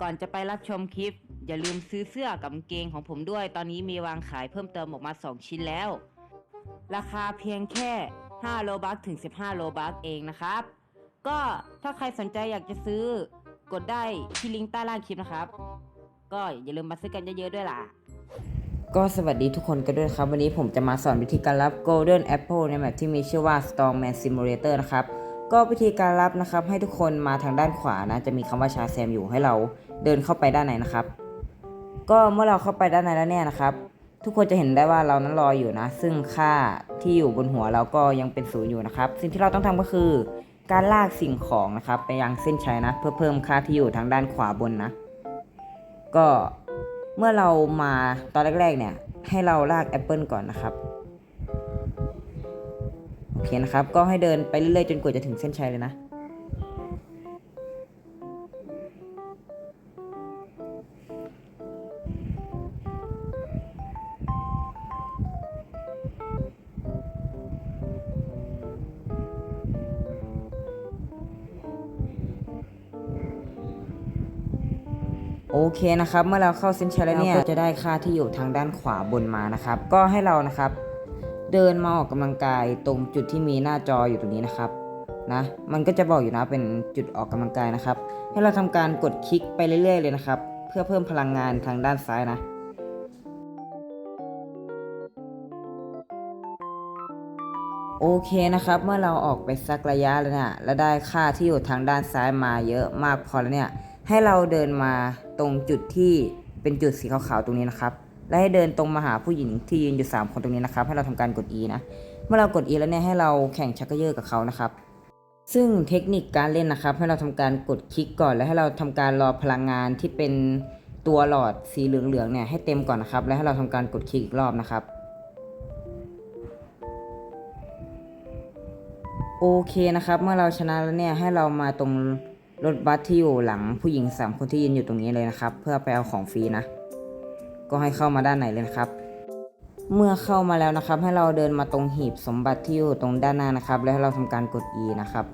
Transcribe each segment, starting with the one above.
ก่อนจะไปรับชมคลิป อย่าลืมซื้อเสื้อกับเกงของผมด้วย ตอนนี้มีวางขายเพิ่มเติมออกมา 2 ชิ้นแล้ว ราคาเพียงแค่ 5 โลบัคถึง 15 โลบัคเองนะครับ ก็ถ้าใครสนใจอยากจะซื้อกดได้ที่ลิงก์ใต้ล่างคลิปนะครับ ก็อย่าลืมมาซื้อกันเยอะๆด้วยล่ะ ก็สวัสดีทุกคนกันด้วยครับ วันนี้ผมจะมาสอนวิธีการรับ Golden Apple ในแมปที่มีชื่อว่า Strongman Simulator นะครับ ก็วิธีการรับนะครับ ให้ทุกคนมาทางด้านขวานะ จะมีคำว่าชาแซมอยู่ให้เราเดินเข้าไปด้านในนะครับ ก็เมื่อเราเข้าไปด้านในแล้วเนี่ยนะครับ ทุกคนจะเห็นได้ว่าเรานั้นรออยู่นะ ซึ่งค่าที่อยู่บนหัวเราก็ยังเป็นศูนย์อยู่นะครับ สิ่งที่เราต้องทำก็คือ การลากสิ่งของนะครับ ไปยังเส้นชัยนะ เพื่อเพิ่มค่าที่อยู่ทางด้านขวาบนนะ ก็เมื่อเรามาตอนแรกๆเนี่ยให้เราลากแอปเปิลก่อนนะครับ เคนะครับ ก็ให้เดินไปเรื่อยๆจนกว่าจะถึงเส้นชัยเลยนะ โอเคนะครับ เมื่อเราเข้าเส้นชัยแล้วเนี่ยเราก็จะได้ค่าที่อยู่ทางด้านขวาบนมานะครับ ก็ให้เรานะครับ เดินมาออกกำลังกายตรงจุดที่มีหน้าจออยู่ตรงนี้นะครับนะมันก็จะบอกอยู่นะเป็นจุดออกกำลังกายนะครับ ให้เราทำการกดคลิกไปเรื่อย ๆ เลยนะครับ เพื่อเพิ่มพลังงานทางด้านซ้ายนะโอเคนะครับ เมื่อเราออกไปสักระยะแล้วเนี่ยแล้วได้ค่าที่อยู่ทางด้านซ้ายมาเยอะมากพอแล้วเนี่ยให้เราเดินมาตรงจุดที่เป็นจุดสีขาวๆตรงนี้นะครับ และให้เดินตรงมาหาผู้หญิงที่ยืนอยู่ 3 คนตรงนี้นะครับ ให้เราทำการกด E นะ เมื่อเรากด E แล้วเนี่ยให้เราแข่งชักเกยอร์กับเขานะครับ ซึ่งเทคนิคการเล่นนะครับ ให้เราทำการกดคลิกก่อนแล้วให้เราทำการรอพลังงานที่เป็นตัวหลอดสีเหลืองๆเนี่ยให้เต็มก่อนนะครับ แล้วให้เราทำการกดคลิกอีกรอบนะครับโอเคนะครับ เมื่อเราชนะแล้วเนี่ยให้เรามาตรงรถบัสที่อยู่หลังผู้หญิงสามคนที่ยืนอยู่ตรงนี้เลยนะครับ เพื่อไปเอาของฟรีนะ ก็ให้เข้ามาด้านไหนเลยนะครับ เมื่อเข้ามาแล้วนะครับ ให้เราเดินมาตรงหีบสมบัติที่อยู่ตรงด้านหน้านะครับ แล้วให้เราทำการกด E นะครับ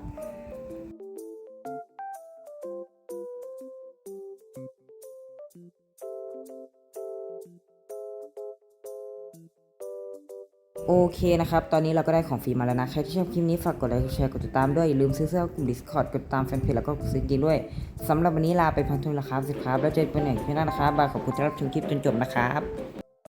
โอเคนะครับ ตอนนี้เราก็ได้ของฟรีมาแล้วนะ ใครที่ชอบคลิปนี้ฝากกดไลค์กดแชร์ กดติดตามด้วย อย่าลืมซื้อเสื้อกลุ่ม Discord กดตามแฟนเพจแล้วก็ซื้อกินด้วย สำหรับวันนี้ลาไปพันท่านี้ละครับสิครับ แล้วเจอกันใหม่คลิปหน้านะครับบายขอบคุณที่รับชมคลิปจนจบนะครับ